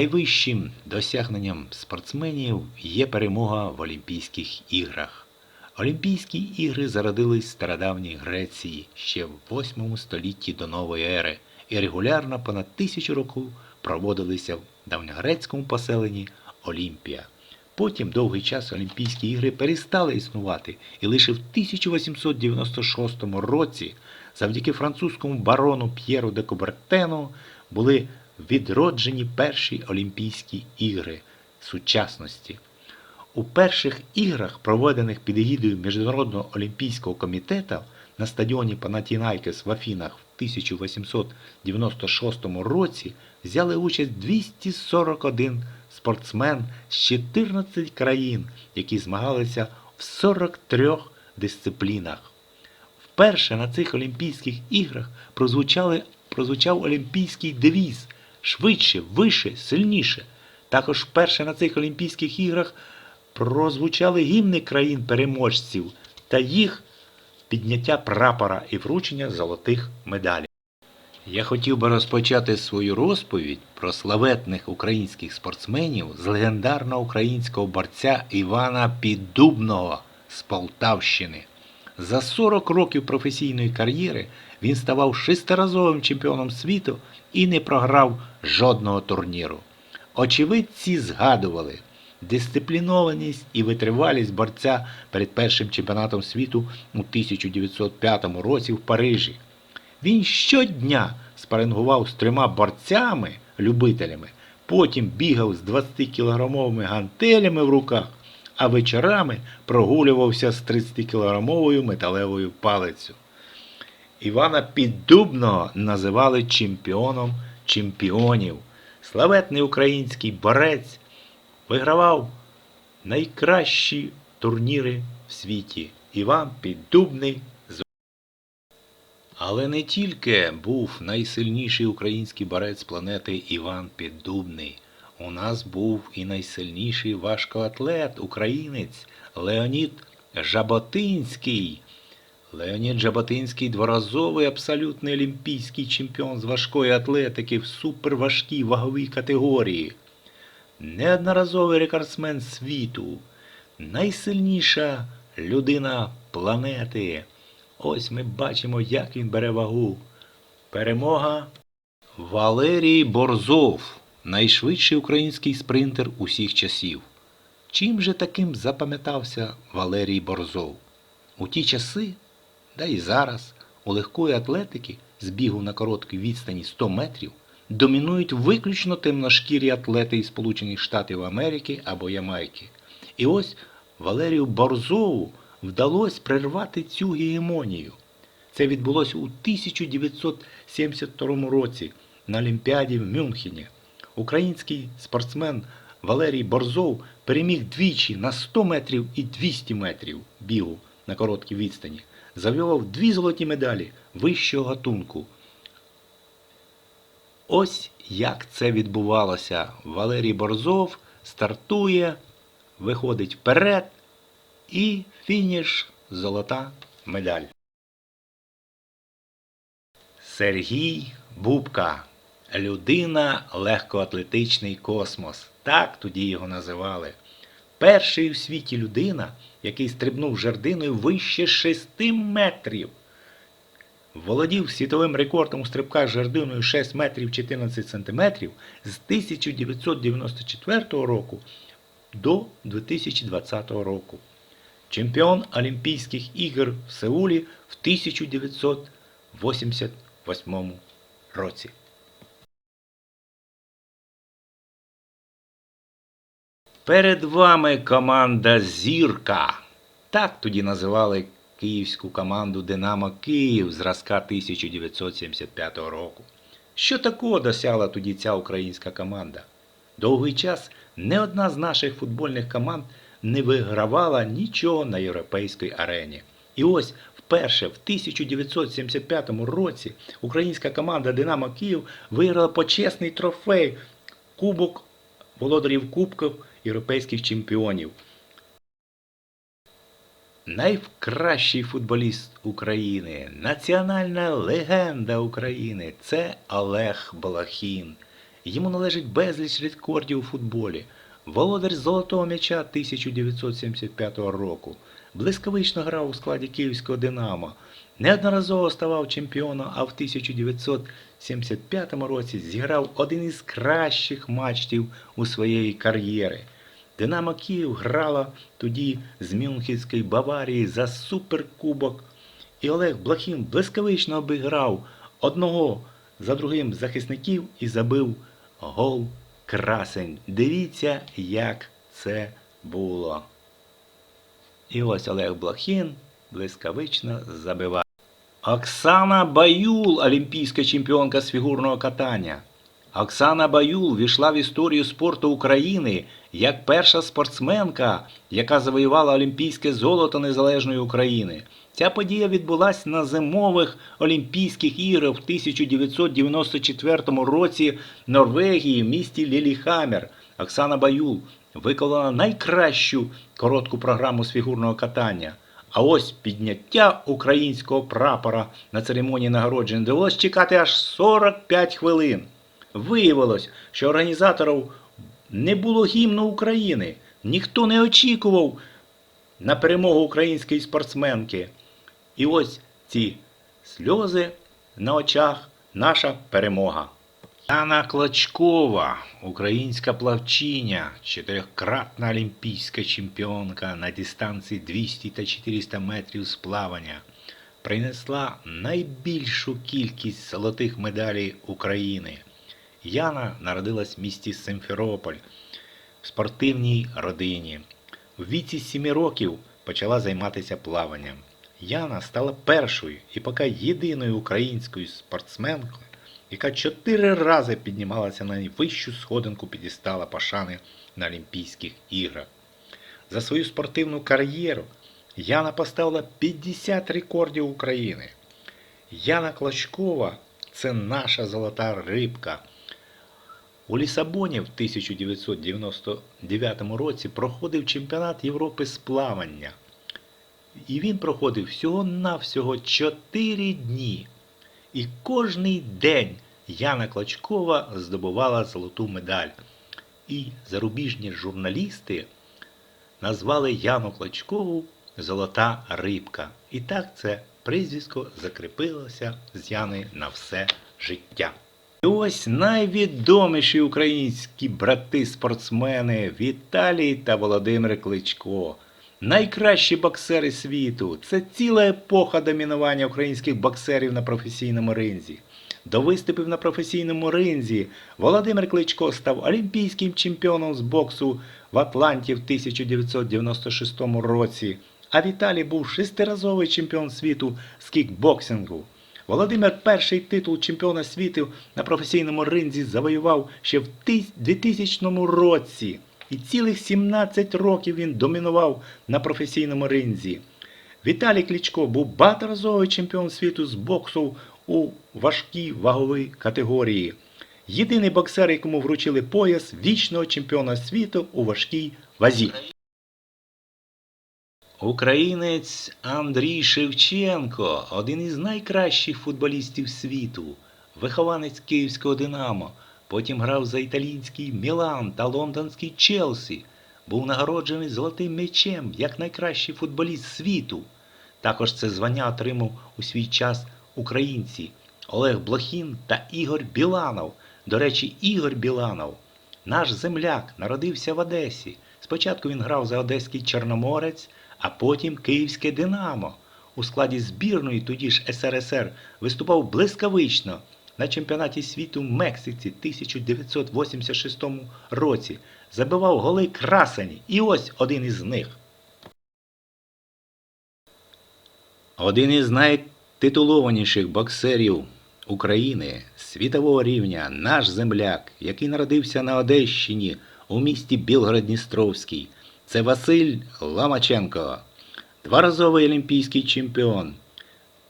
Найвищим досягненням спортсменів є перемога в Олімпійських іграх. Олімпійські ігри зародились в стародавній Греції ще в 8 столітті до нової ери і регулярно понад тисячу років проводилися в давньогрецькому поселенні Олімпія. Потім довгий час Олімпійські ігри перестали існувати, і лише в 1896 році, завдяки французькому барону П'єру де Кубертену, були відроджені перші Олімпійські ігри сучасності. У перших іграх, проведених під егідою Міжнародного олімпійського комітету на стадіоні Панатінайкес в Афінах в 1896 році, взяли участь 241 спортсмен з 14 країн, які змагалися в 43 дисциплінах. Вперше на цих Олімпійських іграх прозвучали, прозвучав олімпійський девіз швидше, вище, сильніше. Також вперше на цих Олімпійських іграх прозвучали гімни країн-переможців та їх підняття прапора і вручення золотих медалей. Я хотів би розпочати свою розповідь про славетних українських спортсменів з легендарного українського борця Івана Піддубного з Полтавщини. За 40 років професійної кар'єри він ставав шестиразовим чемпіоном світу і не програв жодного турніру. Очевидці згадували дисциплінованість і витривалість борця перед першим чемпіонатом світу у 1905 році в Парижі. Він щодня спарингував з трьома борцями, любителями, потім бігав з 20-кілограмовими гантелями в руках, а вечорами прогулювався з 30-кілограмовою металевою палицю. Івана Піддубного називали чемпіоном чемпіонів. Славетний український борець вигравав найкращі турніри в світі. Іван Піддубний але не тільки був найсильніший український борець планети Іван Піддубний. У нас був і найсильніший важкоатлет, українець Леонід Жаботинський. Леонід Жаботинський дворазовий абсолютний олімпійський чемпіон з важкої атлетики в суперважкій ваговій категорії. Неодноразовий рекордсмен світу, найсильніша людина планети. Ось ми бачимо, як він бере вагу. Перемога Валерій Борзов, найшвидший український спринтер усіх часів. Чим же таким запам'ятався Валерій Борзов? У ті часи, да і зараз, у легкої атлетики з бігу на короткій відстані 100 метрів домінують виключно темношкірі атлети із Сполучених Штатів Америки або Ямайки. І ось Валерію Борзову вдалося прервати цю гегемонію. Це відбулося у 1972 році на Олімпіаді в Мюнхені. Український спортсмен Валерій Борзов переміг двічі на 100 метрів і 200 метрів бігу на короткій відстані. Завоював дві золоті медалі вищого гатунку. Ось як це відбувалося. Валерій Борзов стартує, виходить вперед і фініш золота медаль. Сергій Бубка. Людина легкоатлетичний космос. Так тоді його називали. Перший у світі людина, який стрибнув жердиною вище 6 метрів. Володів світовим рекордом у стрибках жердиною 6 метрів 14 сантиметрів з 1994 року до 2020 року. Чемпіон Олімпійських ігор в Сеулі в 1988 році. Перед вами команда Зірка. Так тоді називали київську команду Динамо Київ зразка 1975 року. Що такого досягла тоді ця українська команда? Довгий час не одна з наших футбольних команд не вигравала нічого на європейській арені. І ось вперше в 1975 році українська команда Динамо Київ виграла почесний трофей Кубок володарів Кубків європейських чемпіонів. Найкращий футболіст України, національна легенда України це Олег Балахін. Йому належить безліч рекордів у футболі. Володар золотого м'яча 1975 року. Блискавично грав у складі Київського Динамо. Неодноразово ставав чемпіоном, а в 1975 році зіграв один із кращих матчів у своєї кар'єри. Динамо Київ грала тоді з Мюнхенської Баварії за суперкубок. І Олег Блохін блискавично обіграв одного за другим захисників і забив гол красень. Дивіться, як це було. І ось Олег Блохін блискавично забиває. Оксана Баюл, олімпійська чемпіонка з фігурного катання. Оксана Баюл війшла в історію спорту України як перша спортсменка, яка завоювала олімпійське золото незалежної України. Ця подія відбулася на зимових Олімпійських іграх в 1994 році в Норвегії в місті Ліліхаммер. Оксана Баюл виконала найкращу коротку програму з фігурного катання. А ось підняття українського прапора на церемонії нагородження довелось чекати аж 45 хвилин. Виявилось, що організаторів не було гімну України. Ніхто не очікував на перемогу української спортсменки. І ось ці сльози на очах наша перемога. Яна Клочкова, українська плавчиня, чотирьохкратна олімпійська чемпіонка на дистанції 200 та 400 метрів з плавання, принесла найбільшу кількість золотих медалей України. Яна народилась в місті Симферополь в спортивній родині. У віці 7 років почала займатися плаванням. Яна стала першою і поки єдиною українською спортсменкою, яка чотири рази піднімалася на найвищу сходинку підістала пошани на Олімпійських іграх. За свою спортивну кар'єру Яна поставила 50 рекордів України. Яна Клочкова це наша золота рибка. У Лісабоні в 1999 році проходив чемпіонат Європи з плавання. І він проходив всього-навсього 4 дні. І кожний день Яна Клочкова здобувала золоту медаль. І зарубіжні журналісти назвали Яну Клочкову Золота рибка. І так це прізвисько закріпилося з Яни на все життя. Ось найвідоміші українські брати-спортсмени Віталій та Володимир Кличко. Найкращі боксери світу. Це ціла епоха домінування українських боксерів на професійному ринзі. До виступів на професійному ринзі Володимир Кличко став олімпійським чемпіоном з боксу в Атланті в 1996 році. А Віталій був шестиразовий чемпіон світу з кікбоксингу. Володимир перший титул чемпіона світу на професійному ринзі завоював ще в 2000 році. І цілих 17 років він домінував на професійному ринзі. Віталій Кличко був багаторазовий чемпіон світу з боксу у важкій ваговій категорії. Єдиний боксер, якому вручили пояс вічного чемпіона світу у важкій вазі. Українець Андрій Шевченко один із найкращих футболістів світу, вихованець київського Динамо. Потім грав за італійський Мілан та лондонський Челсі. Був нагороджений золотим м'ячем як найкращий футболіст світу. Також це звання отримав у свій час українці Олег Блохін та Ігор Біланов. До речі, Ігор Біланов, наш земляк, народився в Одесі. Спочатку він грав за Одеський Чорноморець, а потім Київське Динамо. У складі збірної тоді ж СРСР виступав блискавично на чемпіонаті світу в Мексиці 1986 році. Забивав голи красені. І ось один із них. Один із найтитулованіших боксерів України світового рівня, наш земляк, який народився на Одещині у місті Білгород-Дністровський. Це Василь Ламаченко, дворазовий олімпійський чемпіон,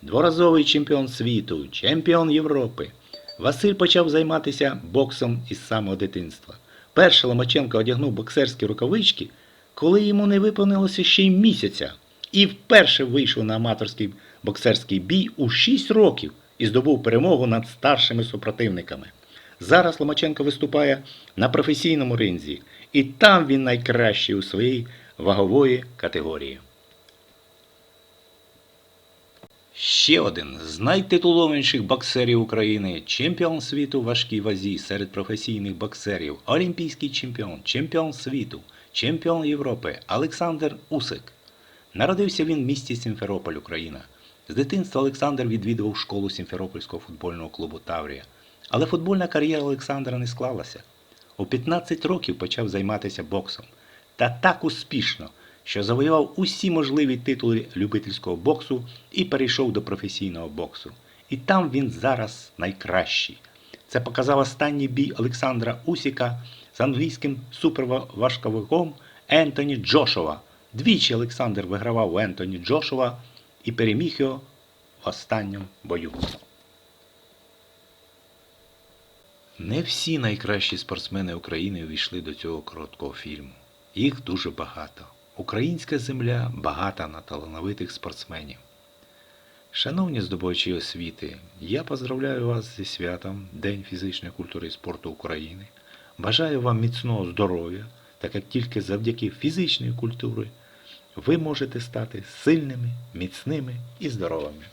дворазовий чемпіон світу, чемпіон Європи. Василь почав займатися боксом із самого дитинства. Перше Ломаченко одягнув боксерські рукавички, коли йому не виповнилося ще й місяця, і вперше вийшов на аматорський боксерський бій у 6 років і здобув перемогу над старшими супротивниками. Зараз Ломаченко виступає на професійному ринзі, і там він найкращий у своїй вагової категорії. Ще один з найтитулованіших боксерів України, чемпіон світу в важкій вазі серед професійних боксерів, олімпійський чемпіон, чемпіон світу, чемпіон Європи Олександр Усик. Народився він в місті Сімферополь, Україна. З дитинства Олександр відвідував школу Сімферопольського футбольного клубу Таврія. Але футбольна кар'єра Олександра не склалася. У 15 років почав займатися боксом. Та так успішно, що завоював усі можливі титули любительського боксу і перейшов до професійного боксу. І там він зараз найкращий. Це показав останній бій Олександра Усіка з англійським суперважковиком Ентоні Джошова. Двічі Олександр вигравав у Ентоні Джошова і переміг його в останньому бою. Не всі найкращі спортсмени України увійшли до цього короткого фільму. Їх дуже багато. Українська земля багата на талановитих спортсменів. Шановні здобувачі освіти, я поздравляю вас зі святом День фізичної культури і спорту України. Бажаю вам міцного здоров'я, так як тільки завдяки фізичній культурі ви можете стати сильними, міцними і здоровими.